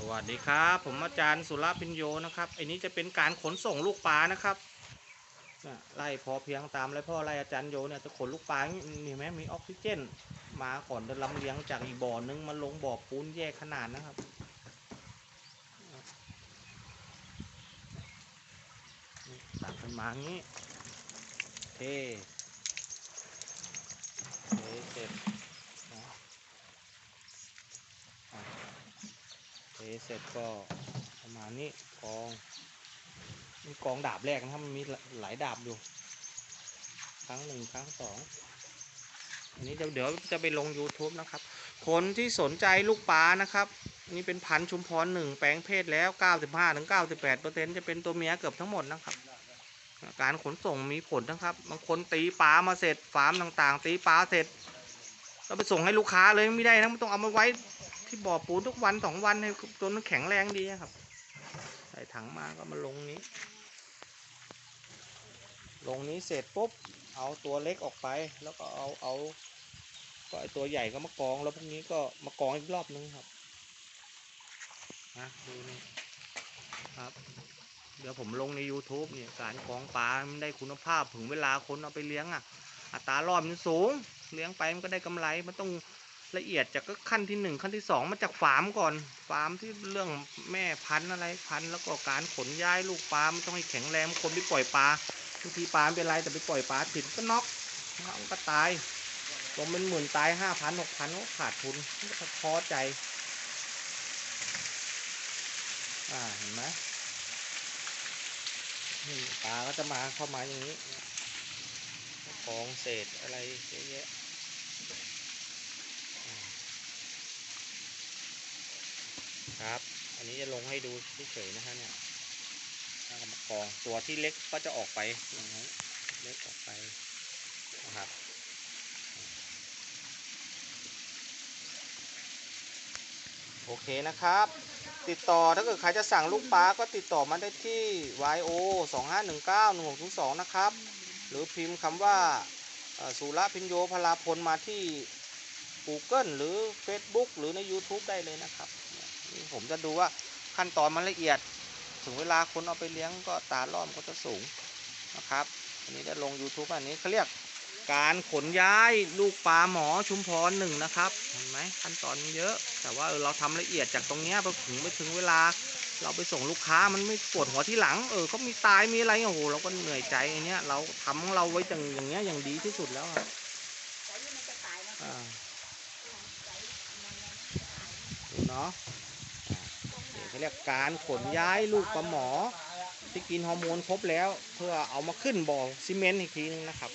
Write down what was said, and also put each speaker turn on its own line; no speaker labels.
สวัสดีครับ ผมอาจารย์สุรพิญโยนะครับไอ้นี้จะเป็นการขนส่งลูกปลานะครับไล่พอเพียงตามไรพ่อไล่อาจารย์โยเนี่ยจะขนลูกปลาอย่างนี้นี่ไหมมีออกซิเจน มาก่อนจะลำเลี้ยงจากอีบ่อนึงมาลงบ่อปูนแยกขนาดนะครับนี่ตักกันมางี้เทเทเสร็จนะอะ เสร็จก็ประมาณนี้กองนี่กองดาบแรกนะครับมันมีหลายดาบอยู่ ครั้งหนึ่งครั้งสองอันนี้เดี๋ยวเดี๋ยวจะไปลง YouTube นะครับ คนที่สนใจลูกปลานะครับ นี่เป็นพันชุมพรหนึ่งแปลงเพศแล้ว 95ถึง98เปอร์เซ็นต์จะเป็นตัวเมียเกือบทั้งหมดนะครับ การขนส่งมีผลนะครับ บางคนตีปลามาเสร็จฟาร์มต่างๆ ตีปลาเสร็จเราไปส่งให้ลูกค้าเลยไม่ได้นะมันต้องเอามาไว้ ที่บ่อปูนทุกวันสองวันให้จนมันแข็งแรงดีครับ ใส่ถังมาก็มาลงนี้ ลงนี้เสร็จปุ๊บ เอาตัวเล็กออกไป แล้วก็เอาเอา ก็ไอตัวใหญ่ก็มากอง แล้วพวกนี้ก็มากองอีกรอบนึงครับนะดูนี่ครับ เดี๋ยวผมลงใน YouTube เนี่ยการกองปลามันได้คุณภาพถึงเวลาคนเอาไปเลี้ยงอะอัตรารอดมันสูง เลี้ยงไปมันก็ได้กำไรมันต้อง ละเอียดจากก็ขั้นที่หนึ่งขั้นที่สองมาจากฟาร์มก่อน ฟาร์มที่เรื่องแม่พันธุ์อะไรพันธุ์แล้วก็การขนย้ายลูกปลามันต้องให้แข็งแรงคนที่ปล่อยปลาบางทีปลาไม่เป็นไรแต่ไปปล่อยปลาผิดก็น็อกมันก็ตายลงเป็นหมื่นตายห้าพันหกพันก็ขาดทุนก็ท้อใจ อ่าเห็นไหมนี่ปลาก็จะมาเข้ามาอย่างนี้กองเศษอะไรเยอะแยะ ครับ อันนี้จะลงให้ดูเฉยๆนะฮะเนี่ยถ้ากรรมกองตัวที่เล็กก็จะออกไปอย่างนี้เล็กออกไปนะครับโอเคนะครับ ติดต่อถ้าเกิดใครจะสั่งลูกปลาก็ติดต่อมาได้ที่ YO 2 5 1 9 1 6 0 2นะครับ หรือพิมพ์คำว่าสุรพิญโยพลาพลมาที่ Google หรือ Facebook หรือใน YouTube ได้เลยนะครับ ผมจะดูว่าขั้นตอนมันละเอียด ถึงเวลาคนเอาไปเลี้ยงก็ตาล่อมก็จะสูงนะครับ อันนี้ได้ลง YouTube อันนี้เขาเรียกการขนย้ายลูกปลาหมอชุมพรหนึ่งนะครับเห็นไหมขั้นตอนมันเยอะ แต่ว่าเออเราทำละเอียดจากตรงเนี้ยพอถึงไม่ถึงเวลา เราไปส่งลูกค้ามันไม่ปวดหัวที่หลังเออเขามีตายมีอะไรโอ้โหเราก็เหนื่อยใจอันเนี้ยเราทำของเราไว้อย่างอย่างเงี้ยอย่างดีที่สุดแล้วอ่าเนาะ เรียกการขนย้ายลูกปลาหมอที่กินฮอร์โมนครบแล้ว เพื่อเอามาขึ้นบ่อซีเมนต์อีกทีนึงนะครับ